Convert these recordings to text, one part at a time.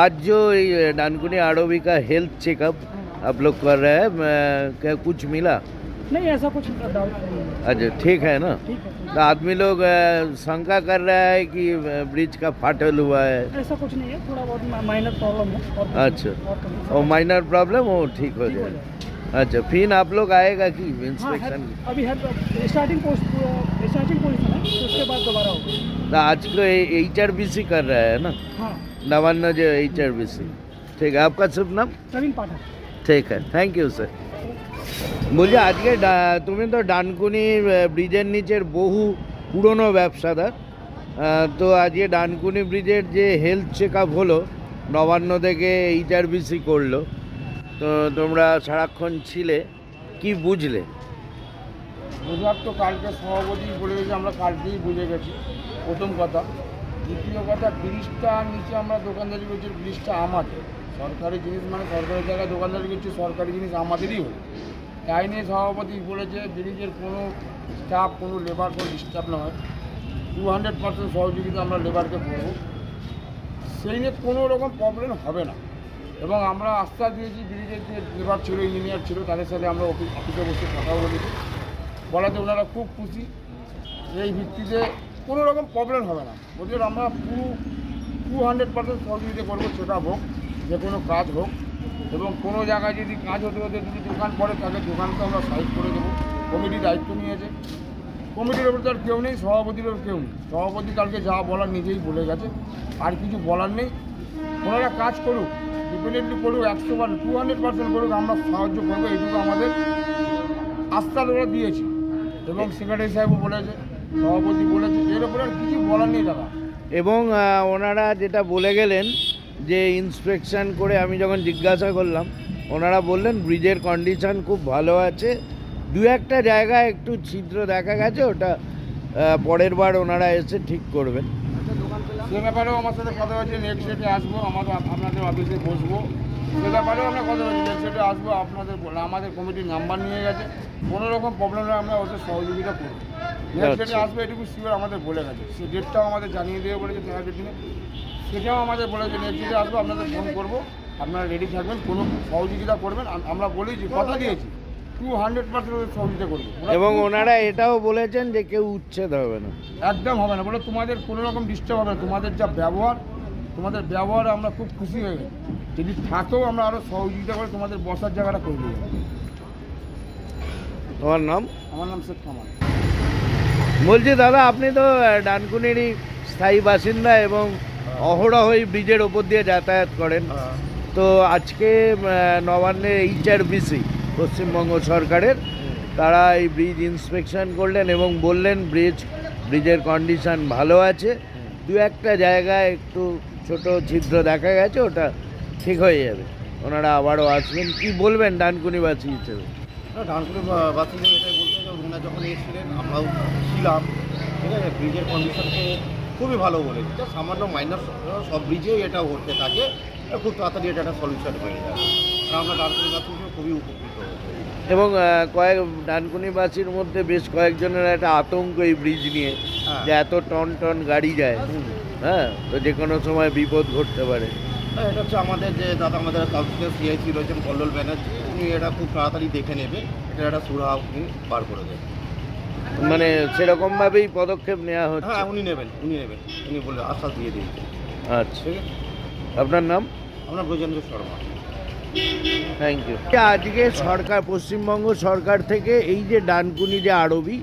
आज जो डानकुनी आड़ोबी का हेल्थ चेकअप आप लोग कर रहे हैं मैं- क्या कुछ मिला? नहीं ऐसा कुछ अच्छा ठीक है ना? तो आदमी लोग शंका कर रहा है कि ब्रिज का फाटल हुआ है। ऐसा कुछ नहीं है थोड़ा बहुत माइनर प्रॉब्लम है और अच्छा। और माइनर प्रॉब्लम वो ठीक हो ठीक हो जाए अच्छा फिर आप लोग आएगा कि इंस्पेक्शन है, अभी है स्टार्टिंग पोस्ट स्टार्टिंग पोजिशन है तो उसके बाद दोबारा होगा। तो आज को एच आर बी सी कर रहा है ना? हाँ। नवान्न जो एच आर बी सी ठीक है आपका शुभ नाम प्रवीण पाठक ঠিক আছে থ্যাংক ইউ স্যার বলছি আজকে ডা- তুমি তো ডানকুনি আহ, ব্রিজের নিচের বহু পুরনো ব্যবসাদার আহ, তো আজকে ডানকুনি ব্রিজের যে হেলথ চেক আপ হলো নবান্ন থেকে এইচআরবিসি করলো তো তোমরা সারাক্ষণ ছিলে কি বুঝলে বুঝলার তো কালকে সভাপতি বলে গেছে আমরা কালকেই বুঝে গেছি প্রথম কথা দ্বিতীয় কথা, ব্রিজটা নিচে আমরা দোকানদারি করছি, ব্রিজটা আমাদের। সরকারি জিনিস মানে সরকারি জায়গায় দোকানদারি করছি, সরকারি জিনিস আমাদেরই হবে তাই নিয়ে সভাপতি বলেছে, ব্রিজের কোনো স্টাফ কোনো লেবার কোনো ডিস্টার্ব না হয় টু হান্ড্রেড পার্সেন্ট সহযোগিতা আমরা লেবারকে করব। সেই নিয়ে কোনো রকম প্রবলেম হবে না। এবং আমরা আস্থা দিয়েছি, ব্রিজের যে লেবার ছিল ইঞ্জিনিয়ার ছিল, তাদের সাথে আমরা অফি- অফিসে বসে কথা বলেছি বলাতে ওনারা খুব খুশি। এই ভিত্তিতে কোনো রকম প্রবলেম হবে না। ওদের আমরা পুরো টু হান্ড্রেড পার্সেন্ট সহযোগিতা করব সেটা হোক যে কোনো কাজ হোক। এবং কোনো জায়গায় যদি কাজ হতে হতে যদি দোকান পড়ে তাকে দোকানকে আমরা সাইড করে দেবো। কমিটি দায়িত্ব নিয়েছে। কমিটির ওপর তো আর কেউ নেই সভাপতির ওপর কেউ নেই। সভাপতি কালকে যা বলার নিজেই বলে গেছে। আর কিছু বলার নেই। ওনারা কাজ করুক ডিপেন্ডেন্টলি করুক একশো বার টু হান্ড্রেড পার্সেন্ট করুক আমরা সাহায্য করব এইটুকু আমাদের আস্থা ওরা দিয়েছি। এবং সেক্রেটারি সাহেবও বলেছে। সভাপতি বলেছে এর উপরে কিছু বলার নেই দাদা। এবং ওনারা যেটা বলে গেলেন যে ইন্সপেকশন করে আমি যখন জিজ্ঞাসা করলাম ওনারা বললেন ব্রিজের কন্ডিশন খুব ভালো আছে। দু একটা জায়গায় একটু ছিদ্র দেখা গেছে ওটা পরের বার ওনারা এসে ঠিক করবেন। সে ব্যাপারেও আমার সাথে কথা হয়েছে নেক্সট ডেটে আসব আমাদের আপনাদের অফিসে বসবো। সে ব্যাপারেও আমরা কথা বলছি ডেটে আসব আপনাদের বলে আমাদের কমিটির নাম্বার নিয়ে গেছে কোনো রকম প্রবলেম হলে আমরা ওদের সহযোগিতা করব। ডেটে আচ্ছা। আসবে এটুকু শিওর আমাদের বলে গেছে সে ডেটটাও আমাদের জানিয়ে দেবে বলেছে তেরো দিনে। সেটাও আমাদের বলেছে নেক্সট ডেটে আসব আপনাদের ফোন করব আপনারা রেডি থাকবেন কোনো সহযোগিতা করবেন আমরা বলেছি কথা দিয়েছি টু হান্ড্রেড পার্সেন্ট সহযোগিতা করব। এবং ওনারা এটাও বলেছেন যে কেউ উচ্ছেদ হবে না। একদম হবে না বলে তোমাদের কোনো রকম ডিস্টার্ব হবে না তোমাদের যা ব্যবহার তোমাদের ব্যবহারে আমরা খুব খুশি হয়ে গেছি। যদি থাকেও আমরা আরও সহযোগিতা করে তোমাদের বসার জায়গাটা করে দিয়ে যাব। তোমার নাম? আমার নাম শেখ কামাল। বলছি দাদা আপনি তো ডানকুনিরই স্থায়ী বাসিন্দা এবং অহরহই ব্রিজের ওপর দিয়ে যাতায়াত করেন। তো আজকে নবান্নের এইচআরবিসি পশ্চিমবঙ্গ সরকারের তারা এই ব্রিজ ইন্সপেকশন করলেন এবং বললেন ব্রিজ ব্রিজের কন্ডিশন ভালো আছে। দু একটা জায়গায় একটু ছোট ছিদ্র দেখা গেছে ওটা ঠিক হয়ে যাবে। ওনারা আবারও আসবেন। কি বলবেন ডানকুনিবাসী হিসেবে? না ডানকুনি বা- বাসিন্দা এটাই বলতে ওনারা যখন এসেছিলেন আমরাও ছিলাম। ঠিক আছে? ব্রিজের কন্ডিশন তো খুবই ভালো বলেছে সামান্য মাইনার সব ব্রিজেই এটা ঘটতে থাকে। খুব তাড়াতাড়ি এটা একটা সলিউশন হয়ে যায়। আর আমরা ডানকুনি বাসী হিসেবে খুবই উপকৃত এবং কয়েক ডানকুনিবাসীর মধ্যে বেশ কয়েকজনের একটা আতঙ্ক এই ব্রিজ নিয়ে হ্যাঁ। যে এত টন টন গাড়ি যায়। হ্যাঁ? তো যে কোনো সময় বিপদ ঘটতে পারে। এটা হচ্ছে আমাদের যে দাদা আমাদের কাউন্সিলর সিআইসি রয়েছেন কল্লোল ব্যানার্জি উনি এটা খুব তাড়াতাড়ি দেখে নেবে এটা একটা সুরাহা উনি বার করে দেবেন মানে সেরকমভাবেই পদক্ষেপ নেওয়া হচ্ছে? হ্যাঁ উনি নেবেন উনি নেবেন উনি বলে আশ্বাস দিয়ে দিয়েছেন আচ্ছা। আপনার নাম? আপনার ব্রজেন্দ্র শর্মা। থ্যাংক ইউ আজকে সরকার পশ্চিমবঙ্গ সরকার থেকে এই যে ডানকুনি যে আরবি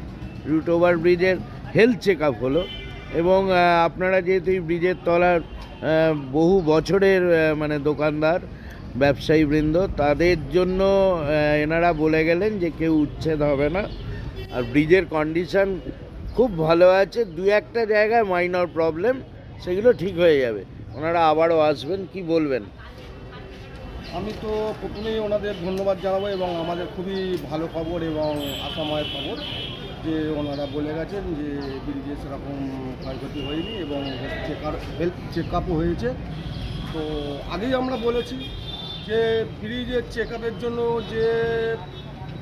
রুট ওভার ব্রিজের হেলথ চেক আপ হলো এবং আপনারা যেহেতু এই ব্রিজের তলার বহু বছরের মানে দোকানদার, ব্যবসায়ী বৃন্দ, তাদের জন্য এনারা বলে গেলেন যে কেউ উচ্ছেদ হবে না। আর ব্রিজের কন্ডিশন খুব ভালো আছে। দু একটা জায়গায় মাইনর প্রবলেম সেগুলো ঠিক হয়ে যাবে। ওনারা আবারও আসবেন, কি বলবেন? আমি তো প্রথমেই ওনাদের ধন্যবাদ জানাব এবং আমাদের খুবই ভালো খবর এবং আশাময় খবর। যে ওনারা বলে গেছেন যে ব্রিজে সেরকম ক্ষয়ক্ষতি হয়নি এবং চেকার হেলথ চেক আপও হয়েছে। তো আগেই আমরা বলেছি যে ব্রিজের চেক জন্য যে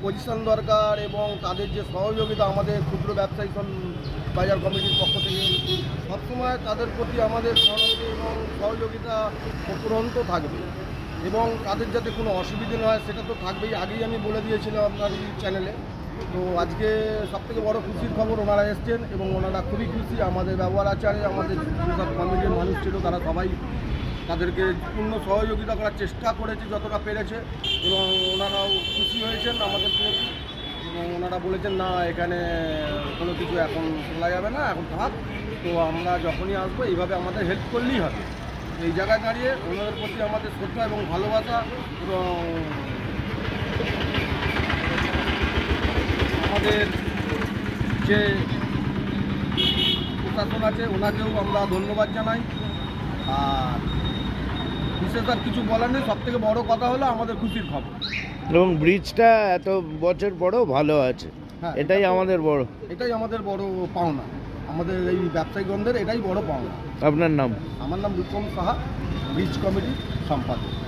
পজিশন দরকার এবং তাদের যে সহযোগিতা আমাদের ক্ষুদ্র ব্যবসায়ী বাজার কমিটির পক্ষ থেকে, সবসময় তাদের প্রতি আমাদের সহানুভূতি এবং সহযোগিতা অপুরন্ত থাকবে এবং তাদের যাতে কোনো অসুবিধে না হয়, সেটা তো থাকবেই। আগেই আমি বলে দিয়েছিলাম আপনার এই চ্যানেলে তো আজকে সবথেকে বড় খুশির খবর ওনারা এসছেন এবং ওনারা খুবই খুশি। আমাদের ব্যবহার আচারে, আমাদের যেসব কমিটির মানুষ ছিল, তারা সবাই তাদেরকে পূর্ণ সহযোগিতা করার চেষ্টা করেছে যতটা পেরেছে এবং ওনারাও খুশি হয়েছেন আমাদের এবং ওনারা বলেছেন, না, এখানে কোনো কিছু এখন খোলা যাবে না, এখন থাক। তো আমরা যখনই আসব, এইভাবে আমাদের হেল্প করলেই হবে। এই জায়গায় দাঁড়িয়ে ওনাদের প্রতি আমাদের শ্রদ্ধা এবং ভালোবাসা এবং আমাদের যে প্রশাসন আছে ওনাকেও আমরা ধন্যবাদ জানাই। আর বিশেষ আর কিছু বলার নেই সব থেকে বড় কথা হলো আমাদের খুশির খবর। এবং ব্রিজটা এত বছর পরেও ভালো আছে। হ্যাঁ, এটাই আমাদের বড়। এটাই আমাদের বড় পাওনা। আমাদের এই ব্যবসায়িকগণদের এটাই বড় পাওনা। আপনার নাম? আমার নাম বিক্রম সাহা ব্রিজ কমিটির সম্পাদক।